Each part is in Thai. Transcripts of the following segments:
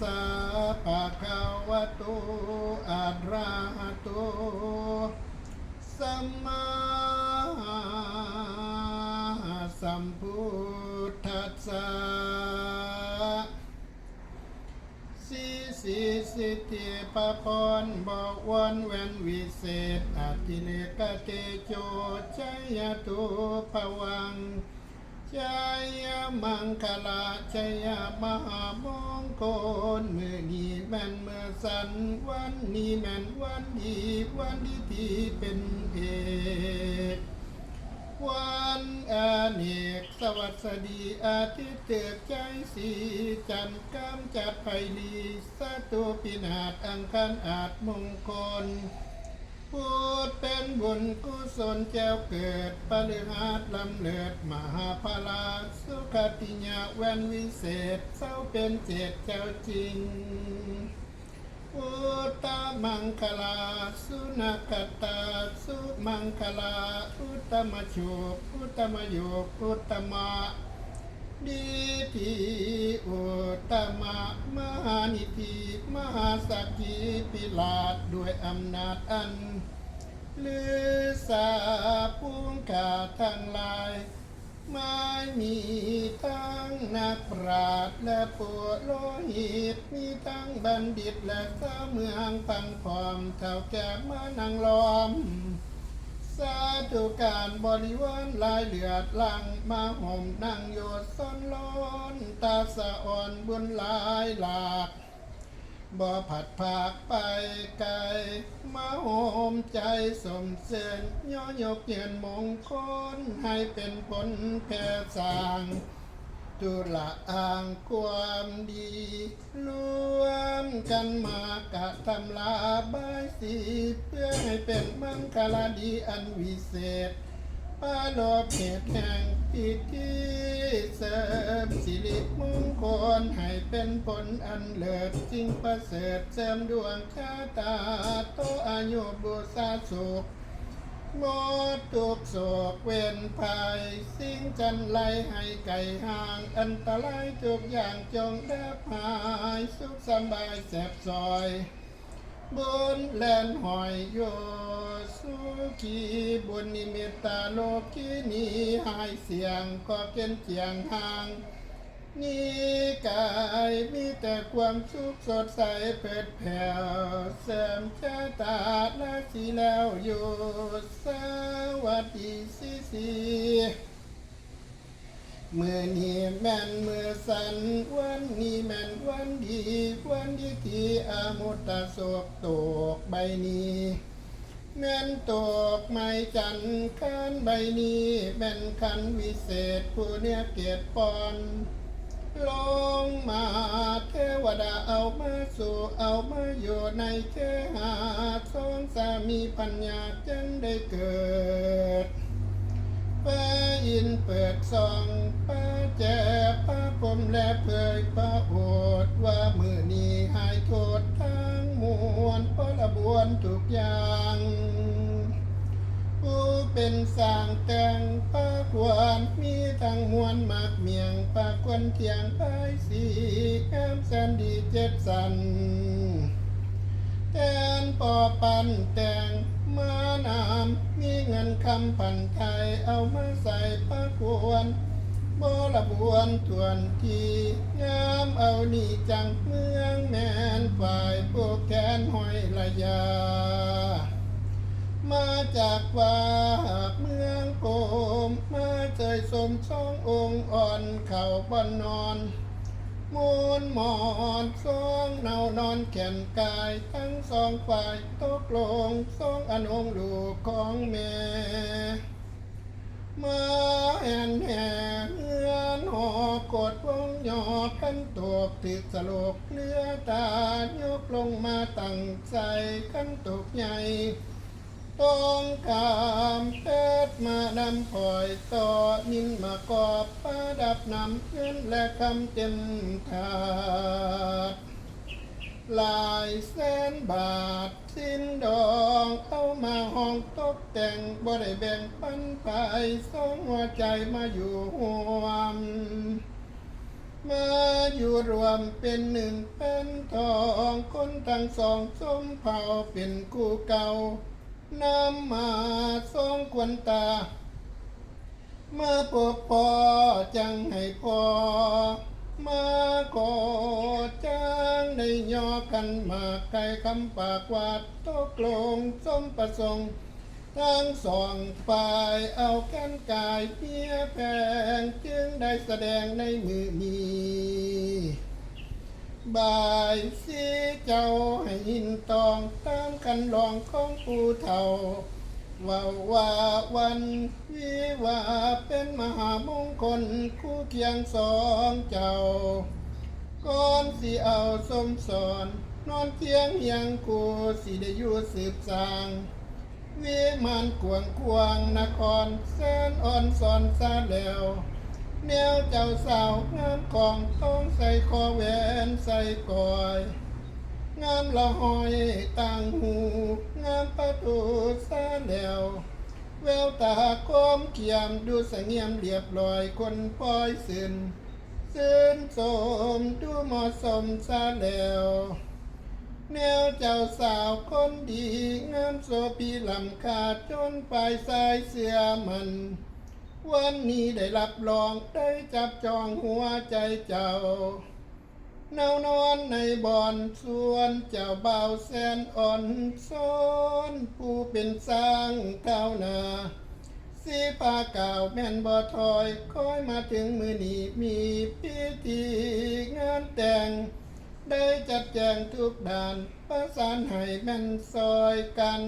สะภะคะวะโตอะระหะโตสัมมาสัมพุทธัสสะสิสิสิทิปะพรบอกวันเวนวิเศษอติเลกะเตโจชัยตุภวัง จายมังคลาจายมหามงคลมือนี้แม่นเมื่อสันวันนี้แม่นวันดีวันดีที่เป็นเอกวันอาเนกสวัสดีอาทิตย์เติบใจสีจันทร์กำจัดไพลีสตุปินาศอังคารอาจมงคล พูดเป็นบุญกุศลแจ้วเกิดปริหารลำเลิดมหาภาลาสุขติญาแวนวิเศษเศร้าเป็นเจตเจ้าจริงอุตมังคลาสุนักตาสุมังคลาอุตตมโชคอุตตมโยคอุตมะ ดีทีอุตมะมหานิธิมหาสักขีปิลาศด้วยอำนาจอันลือสาพุงกาทั้งหลาย ไม่มีทั้งนักปราชญ์และปวดโลหิตมีทั้งบัณฑิตและสาเมืองพังพร้อมเท่าแก่มานังล้อม สาธุการบริวารลายเลือดลังมาห่มนั่งโยดซ้อนล้นตาสะอ่อนบุญหลายหลากบ่ผัดผากไปไกลมาโหมใจสมเสนย่อยกเกียนมงคลให้เป็นผลแผ่สาง ตุละอ่างความดีรวมกันมากะทำลาบายสีเพื่อให้เป็นมังคลาดีอันวิเศษปาลกเหตุแห่งพิธีเสริมสิริมงคลให้เป็นผลอันเลิศจริงประเสริฐเสริมดวงชะตาโตอายุบุษาสุข หมดทุกโศกเว้นภัยสิ่งจันไรให้ไก่ห่าง อันตรายทุกอย่างจงได้หาย สุขสบายแสบซอยบุญแลนหอยโยสุขีบุญนิมิตตาโลกีนี้หายเสียงก็เป็นเจียงห่าง นี่กายมีแต่ความสุขสดใสเปิดแผ่วเสริมชะตาและสีแล้วอยู่สวัสดีสิสีเมื่อนี้แม่นเมื่อสันวันนี้แม่นวันดีวันดีที่อมุตตะโศกตกใบนี้แม่นตกไม้จันคันใบนี้แม่นคันวิเศษผู้เนี่ยเกียรติปอน ลงมาเทวดาเอามาสู่เอามาอยู่ในเทหาสองสามีปัญญาจึงได้เกิดพระอินเปิดซองพระแจพระพรมและเผยพระโอษว่ามือนี้หายโทษทั้งมวลพระบวนทุกอย่าง ผู้เป็นสร้างแต่งปาควรมีทั้งมวลมากเมียงปากควนเทียงไปสีแอมแสนดีเจ็ดสันแทนปอปันแต่งมานามมีเงินคำพันไทยเอามาใส่ปากควรบระบวนทวนทีงามเอานี่จังเมืองแมนฝ่ายพวกแขนห้อยระยา มาจากว่าเมืองโกม มาเจยสมช่ององค์อ่อนเข่าบนนอนมูลหมอนสองเนานอนแขนกายทั้งสองฝ่ายตกลงสองอนงลูกของแม่มาแอนแห่เฮือนหอกดวงหยอกันตกติดสลกเนื้อตายกลงมาตั้งใจกันตกใหญ่ ต้องกามเพชรมานำพลอยต่อนินมากอบประดับนำเงินและคำเต็มถาดหลายแสนบาทสิ้นดองเอามาห้องตกแต่งบ่ได้แบ่งปันไปสองหัวใจมาอยู่หวมมาอยู่รวมเป็นหนึ่งเป็นทองคนทั้งสองสมเผาเป็นคู่เก่า น้ำมาทรงควรตาเมื่อพบพอจังให้พอ มาขอจ้างในยอกันมาไกลคำปากวาดตกลงสมประสงค์ทั้งสองฝ่ายเอากันกายเพียแพงจึงได้แสดงในมือนี้ บายสีเจ้าให้หินตองตามกันลองของผู้เฒ่าว่าว่าวันวิวาเป็นมหามงคลคู่เคียงสองเจ้าก่อนสิเอาสมสอนนอนเคียงเฮียงกูสิได้อยู่สืบสางวิมานกวงควงนครแสนอ่อนสอนซาแล้ว แนวเจ้าสาวงามของต้องใส่คอแหวนใส่กอย งามละหอยต่างหู งามประตูซาแล้วแววตาคมเขียมดูสงเงียมเรียบร้อยคนปล่อยสินซื่นสมดูเหมาะสมซาแล้วแนวเจ้าสาวคนดี งามโสพีลำขาดจนปลายสายเสื้อมัน วันนี้ได้รับรองได้จับจองหัวใจเจ้าเนานอนในบ่อนส่วนเจ้าเบาแสนอ่อนซ้อนผู้เป็นสร้างเท่านาสีปาเก่าแม่นบ่ถอยคอยมาถึงมือนี้มีพิธีงานแต่ง ได้จัดแจงทุกด่านประสานให้แม่นซอยกัน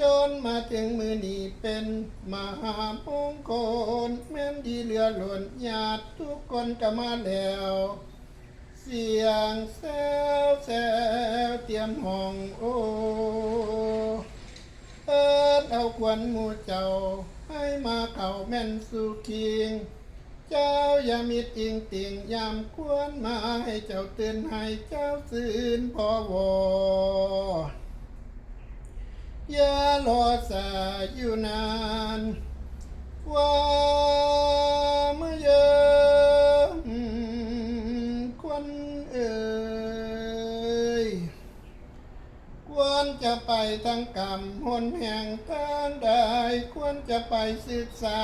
จนมาถึงมือนี้เป็นมหามงคลแม่นดีเหลือหล่นญาติทุกคนก็มาแล้ว เสียงแซวแซวเตรียมห้องโอเอิดเอาควันหมูเจ้า ให้มาเข้าแม่นสู่คิง เจ้าอย่ามิดอิงติงยามควรมาให้เจ้าตื่นให้เจ้าซื่นพอวอ ยารอสาอยู่นานว่าเมื่อเยอะควันเอ่ยควรจะไปทางกรรมหนแห่งทางใดควรจะไปศึกษา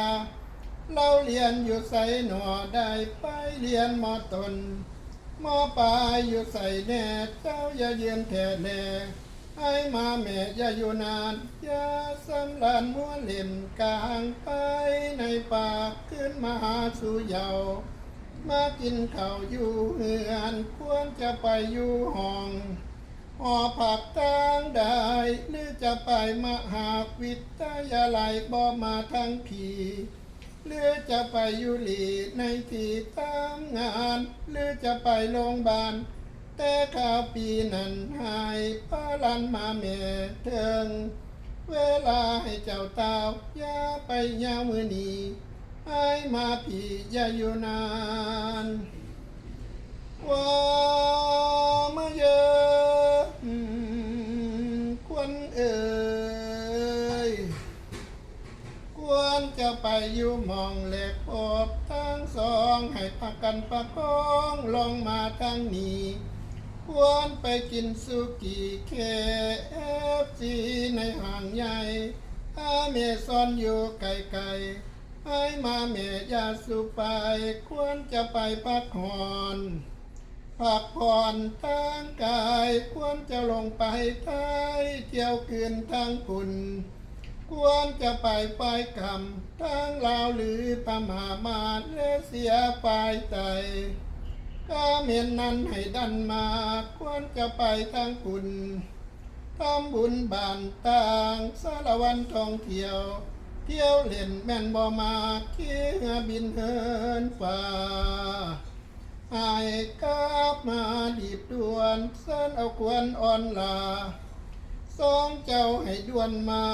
เราเรียนอยู่ใส่หนอได้ไปเรียนมอตนมอปลายอยู่ใส่แน่เจ้าอย่าเยือนแท่แน่ ให้มาแม่อย่าอยู่นานอย่าสำลานมัวเล่มกลางไปในปากขึ้นมาหาสู่เยามากินข้าวอยู่เฮือนควรจะไปอยู่ห้องหอผักทางใดหรือจะไปมหาวิทยาลัยบ่มาทางผีหรือจะไปอยู่หลีในที่ตามงาน หรือจะไปโรงพยาบาล แต่ข้าวปีนั้นหายพาลันมาแม่เถิง เวลาให้เจ้าตาวอย่าไปยาวมือนี้ให้มาผีอย่าอยู่นานว่ามาเยอะควรเอ่ยควรจะไปอยู่มองเล็กพบทั้งสองให้พักกันประคองลงมาทางนี้ ควรไปกินสุกี้เคฟซีในห้างใหญ่ถ้าเมซอนอยู่ไกลๆให้มาเมยาสุไป ควรจะไปพักผ่อนพักผ่อนทางกาย ควรจะลงไปท้ายเที่ยวคืนทางคุณควรจะไปไปลายคำทางลาวหรือพม่ามาแลเสียปลายไต ก็เมียนนั้นให้ดันมาควรจะไปทางคุณทำบุญบานต่างสารวันท่องเที่ยว เที่ยวเล่นแม่นบ่มาเคียบินเฮินฟ้าไอายกลับมาดีบด่วนเส้นเอาควรอ่อนลาสองเจ้าให้ด่วนมา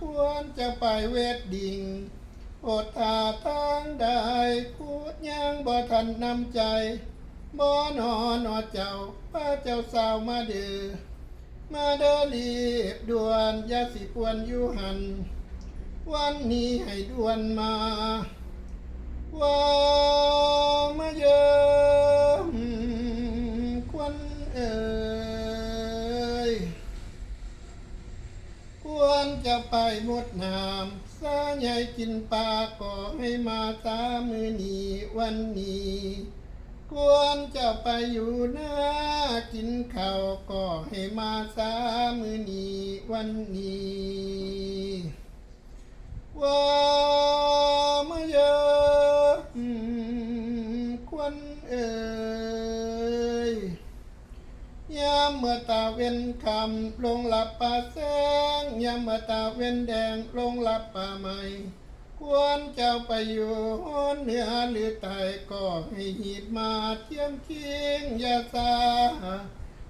ควรจะไปเวทดิ่งอดทาทางได้พูดยังบ่ทันนำใจ บ่นอนอเจ้าป้าเจ้าสาวมาเดือมาเดอรีบด่วนยาสิปวนอยู่หัน วันนี้ให้ด่วนมาว่ามาเยิมควันเอ่ยควรจะไปหมดน้ำสาใหญ่กินปลาก็ให้มาตามือนีวันนี้ ควรจะไปอยู่หน้ากินข้าวก็ให้มาสามือนี้วันนี้ว่ามาเยอะควันเอ่ยยามเมื่อตาเว้นคำลงหลับป่าแสงยามเมื่อตาเว้นแดงลงหลับป่าใหม่ ควรเจ้าไปอยู่เหนือหรือใต้ก็ให้หีบมาเที่ยมเคียงยาสา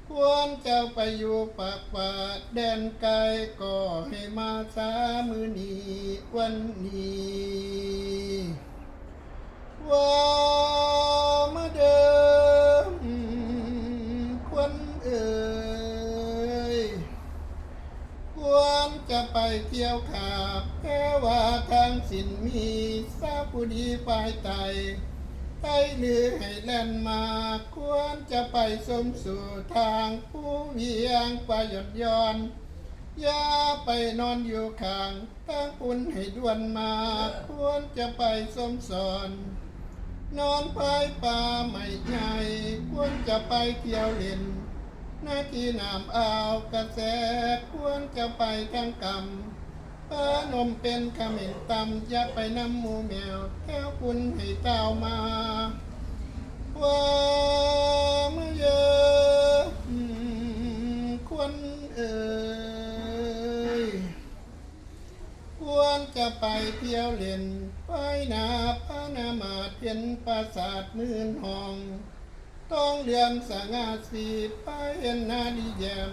ควรเจ้าไปอยู่ปากป่าแดนไกลก็ให้มาสามือนีวันนี้ว่ามาเดิมควันเอ่ยควรจะ ไปเที่ยวขาบแค่ว่าทางสินมีสาผู้ดีฝ่ายไตไตหรือให้แล่นมา ควรจะไปสมสู่ทางผู้เวียงไปหย่อนย้อนอย่าไปนอนอยู่ข้างตั้งคุณให้ด่วนมา ควรจะไปสมสอนนอนพายป่าไม่ใหญ่ควรจะไปเที่ยวเล่น หน้าที่น้ำอ่าวกระแสควรจะไปทางกำป้านมเป็นขมิ้นตำอย่าไปนำหมูแมวแถวคุณให้เต้ามาว่าเมื่อเยอะควรเอ่ยควรจะไปเที่ยวเล่นไปนาพานามาเพียนปราสาทมื่นห้อง ต้องเลื่อมสง่าสีไปเห็นนาดีแยม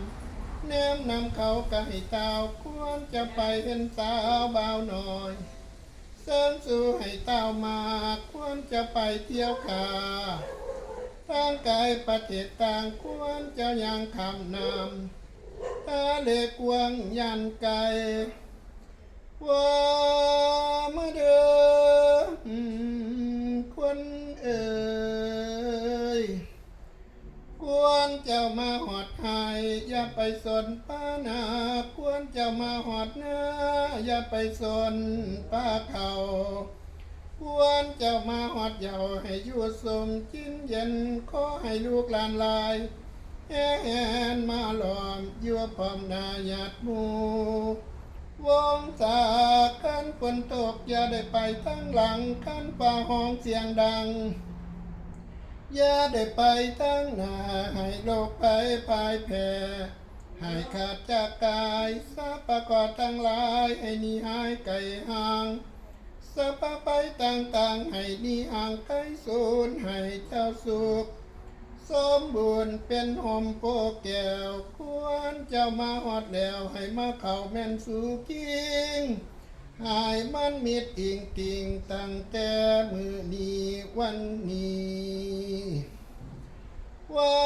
แนมนำเขากะให้ตาวควรจะไปเห็นสาวบ่าวน้อย เสริมสู่ให้เต้ามาควรจะไปเที่ยวขาทางกายประเทศต่างควรจะยังคำนำตาเล็กวงยันไกลว่ามาเดิมคนเอ่ย ควรเจ้ามาหอดหาย อย่าไปสนป้านาควรเจ้ามาหอดหน้า อย่าไปสนป้าเขาควรเจ้ามาหอดเหยาให้อยู่สมจินเย็นขอให้ลูกหลานลายแหนมาหลอมยั่วพร้อมนาหยาดมูวงจากขันฝนตกอย่าได้ไปทั้งหลังขันป่าห้องเสียงดัง อย่าได้ไปทั้งหน้าให้โลกไปพายแผ่ให้ขาดจากกายสาปะกอดทั้งหลายให้นีหายไกลห่างสาปะไปต่างๆให้นีห่างไกลสูญให้เจ้าสุขสมบูรณ์เป็นหอมโปแก้วควรเจ้ามาหอดแล้วให้มาเข้าแม่นสู่กิง หายมันมิดอิงติงตั้งแต่มือนี้วันนี้ว่า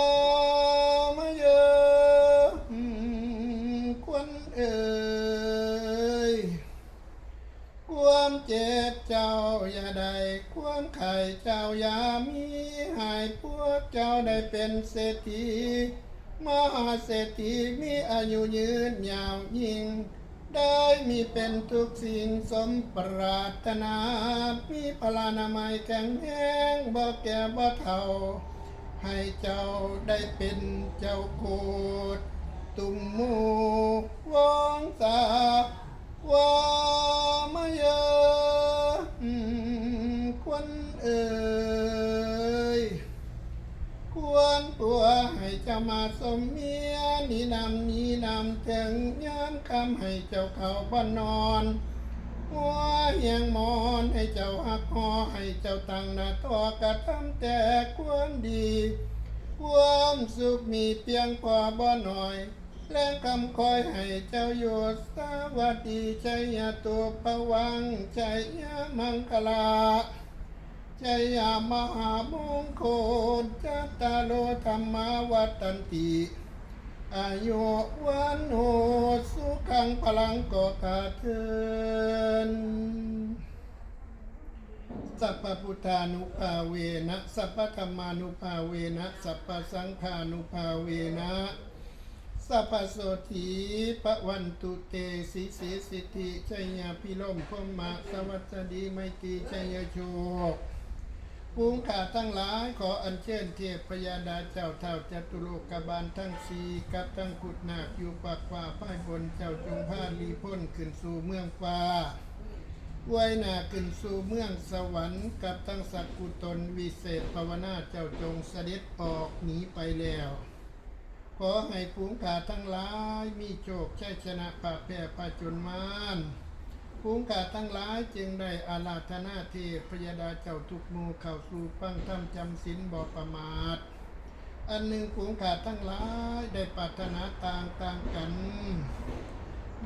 มาเยอะควรเอ่ยความเจ็บเจ้าอย่าได้ความไข่เจ้าอย่ามีหายพวกเจ้าได้เป็นเศรษฐีมหาเศรษฐีมีอายุยืนยาวยิ่ง ได้มีเป็นทุกสิ่งสมปรารถนา มีพลานามัยแข็งแรงบ่แก่บ่เฒ่า ให้เจ้าได้เป็นเจ้าโคตรตุ่มมูวงศาว่ามเยอะควรเอ่ยควรตัวให้เจ้า มาสมเมียนีนำนีนำถึงย้อนคำให้เจ้าเขาบ้านนอนหัวเหียงหมอนให้เจ้าหักหอให้เจ้าตั้งหน้าตอกระทำแต่ความดีความสุขมีเพียงพอบ่หน่อย แรงคำคอยให้เจ้าอยู่สวัสดีชัยาตัวประวังชัยมังคลา ชัยมหามงคลจัตตาโลธรรมาวัตันติอายุวันโหสุขังพลังก็ขาเทินสัพพพุทธานุภาเวนะสัพพธรรมานุภาเวนะสัพพสังฆานุภาเวนะสัพพโสถีปะวันตุเตสิสิสิทธิชัยยาพิลมพมมาสวัสดีไมตรีชัยโชค ภูงขาทั้งหลายขออัญเชิญเทพพยาดาเจ้าเท่าจัตุโลกบาลทั้งสี่กับทั้งขุดนาคอยู่ปากฟ้าป้ายบนเจ้าจงพาลีพ้นขึ้นสู่เมืองฟ้าไว้นาขึ้นสู่เมืองสวรรค์กับทั้งสักกุตนวิเศษภาวนาเจ้าจงเสด็จออกหนีไปแล้ว ขอให้ฝูงขาทั้งหลายมีโชคชัยชนะปราบแพ้ปาจนมาน ฝูงขาทั้งหลายจึงได้อาราธนาเทพพยดาเจ้าทุกหมูเข้าสู่ฟังธรรมจำศีลบ่ประมาท อันหนึ่งฝูงขาทั้งหลายได้ปรารถนาต่างต่างๆกัน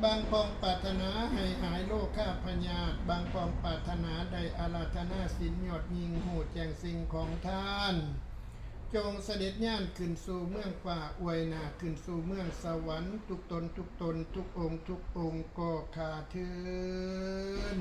บางปองปรารถนาให้หายโรคข้าพยาธิบางปองปรารถนาได้อาราธนาสินยอดยิงหูแจงสิ่งของท่าน จงเสด็จย่านขึ้นสู่เมืองฝ่าอวยนาขึ้นสู่เมืองสวรรค์ทุกตนทุกตนทุกองค์ทุกองค์ก็ขาเทิน